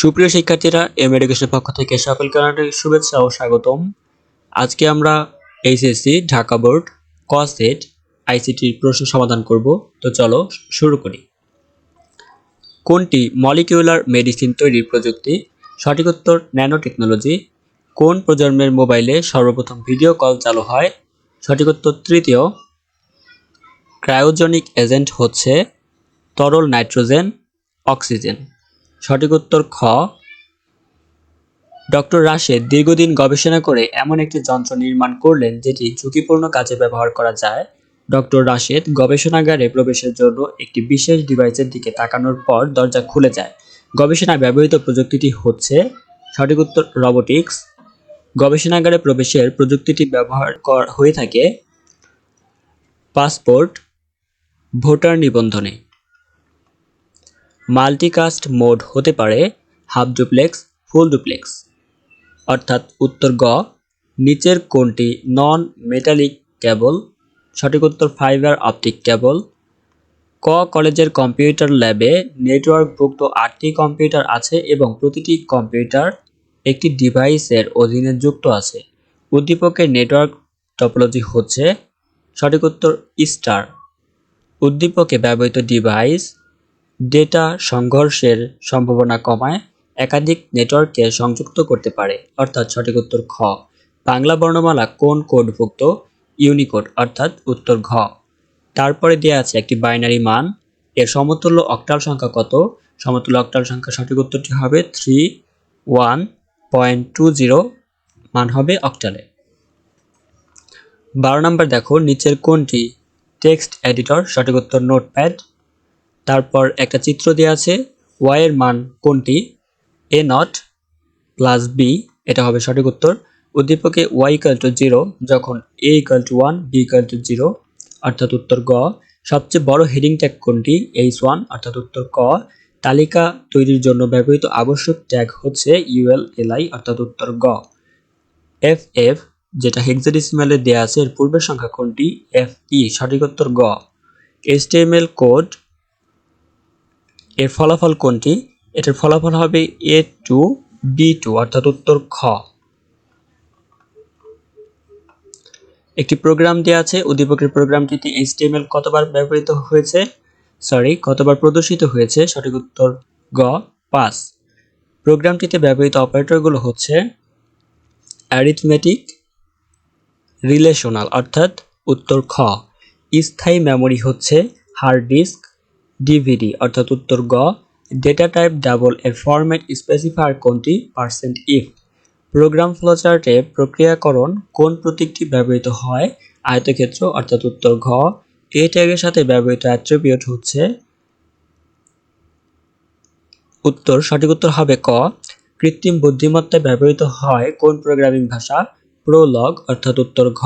সুপ্রিয় শিক্ষার্থীরা, এম এডুকেশনের পক্ষ থেকে সকলকে অনেক শুভেচ্ছা ও স্বাগতম। আজকে আমরা এইচএসসি ঢাকা বোর্ড ক সেট আইসিটির প্রশ্ন সমাধান করব। তো চলো শুরু করি। কোনটি মলিকিউলার মেডিসিন তৈরির প্রযুক্তি? সঠিক উত্তর ন্যানো টেকনোলজি কোন প্রজন্মের মোবাইলে সর্বপ্রথম ভিডিও কল চালু হয়? সঠিক উত্তর, তৃতীয়। ক্রায়োজনিক এজেন্ট হচ্ছে তরল নাইট্রোজেন, অক্সিজেন। সঠিক উত্তর খ। ডক্টর রাশেদ দীর্ঘদিন গবেষণা করে এমন একটি যন্ত্র নির্মাণ করলেন যেটি ঝুঁকিপূর্ণ কাজে ব্যবহার করা যায়। ডক্টর রাশেদ গবেষণাগারে প্রবেশের জন্য একটি বিশেষ ডিভাইসের দিকে তাকানোর পর দরজা খুলে যায়। গবেষণায় ব্যবহৃত প্রযুক্তিটি হচ্ছে সঠিক উত্তর রবোটিক্স। গবেষণাগারে প্রবেশের প্রযুক্তিটি ব্যবহার হয়ে থাকে। পাসপোর্ট, ভোটার নিবন্ধনে। মাল্টিকাস্ট মোড হতে পারে হাফ ডুপ্লেক্স, ফুল ডুপ্লেক্স। অর্থাৎ উত্তর গ, নিচের কোনটি নন মেটালিক কেবল সঠিক উত্তর ফাইবার অপটিক কেবল ক, কলেজের কম্পিউটার ল্যাবে নেটওয়ার্কভুক্ত আটটি কম্পিউটার আছে এবং প্রতিটি কম্পিউটার একটি ডিভাইসের অধীনে যুক্ত আছে। উদ্দীপকের নেটওয়ার্ক টপোলজি হচ্ছে সঠিক উত্তর স্টার উদ্দীপকে ব্যবহৃত ডিভাইস ডেটা সংঘর্ষের সম্ভাবনা কমায়, একাধিক নেটওয়ার্ককে সংযুক্ত করতে পারে, অর্থাৎ সঠিক উত্তর খ। বাংলা বর্ণমালা কোন কোডভুক্ত? ইউনিকোড, অর্থাৎ উত্তর ঘ। তারপরে দেওয়া আছে একটি বাইনারি মান। এর সমতুল্য অক্টাল সংখ্যা কত? সমতুল্য অক্টাল সংখ্যা সঠিক উত্তরটি হবে three one point two zero, মান হবে অক্টালে। বারো নম্বর দেখো, নিচের কোনটি? টেক্সট এডিটর, সঠিক উত্তর নোটপ্যাড। তারপর একটা চিত্র দেওয়া আছে ওয়াই এর মান কোনটি? এ নট প্লাস বি এটা হবে সঠিক উত্তর। উদ্দীপকে ওয়াই ইকাল টু জিরো যখন A equal to one B equal to zero অর্থাৎ উত্তর গ। সবচেয়ে বড় হেডিং ট্যাগ কোনটি? এইচ ওয়ান অর্থাৎ উত্তর ক। তালিকা তৈরির জন্য ব্যবহৃত আবশ্যক ট্যাগ হচ্ছে ইউএল এলআই অর্থাৎ উত্তর গ। এফ এফ যেটা হেক্সাডেসিমালে দেয়া আছে, এর পূর্বের সংখ্যা কোনটি? এফ ই সঠিক উত্তর গ। এইচটিএমএল কোড এর ফলাফল কোনটি? এটার ফলাফল হবে এ টু বি টু অর্থাৎ উত্তর খ। একটি প্রোগ্রাম দেওয়া আছে, উদ্দীপকের প্রোগ্রামটিতে এইচটিএমএল কতবার ব্যবহৃত হয়েছে? সরি কতবার প্রদর্শিত হয়েছে? সঠিক উত্তর গ, পাঁচ। প্রোগ্রামটিতে ব্যবহৃত অপারেটরগুলো হচ্ছে অ্যারিথমেটিক রিলেশনাল অর্থাৎ উত্তর খ। স্থায়ী মেমরি হচ্ছে হার্ড ডিস্ক ডিভিডি অর্থাৎ উত্তর গ ডেটা টাইপ ডাবল এর ফরম্যাট স্পেসিফায়ার কোনটি? পার্সেন্ট ইফ প্রোগ্রাম ফ্লোচার্টে প্রক্রিয়াকরণ কোন প্রতীকটি ব্যবহৃত হয়? আয়তক্ষেত্র, অর্থাৎ উত্তর ঘ। এ ট্যাগের সাথে ব্যবহৃত অ্যাট্রিবিউট হচ্ছে উত্তর। সঠিক উত্তর হবে ক। কৃত্রিম বুদ্ধিমত্তায় ব্যবহৃত হয় কোন প্রোগ্রামিং ভাষা? প্রোলগ অর্থাৎ উত্তর ঘ।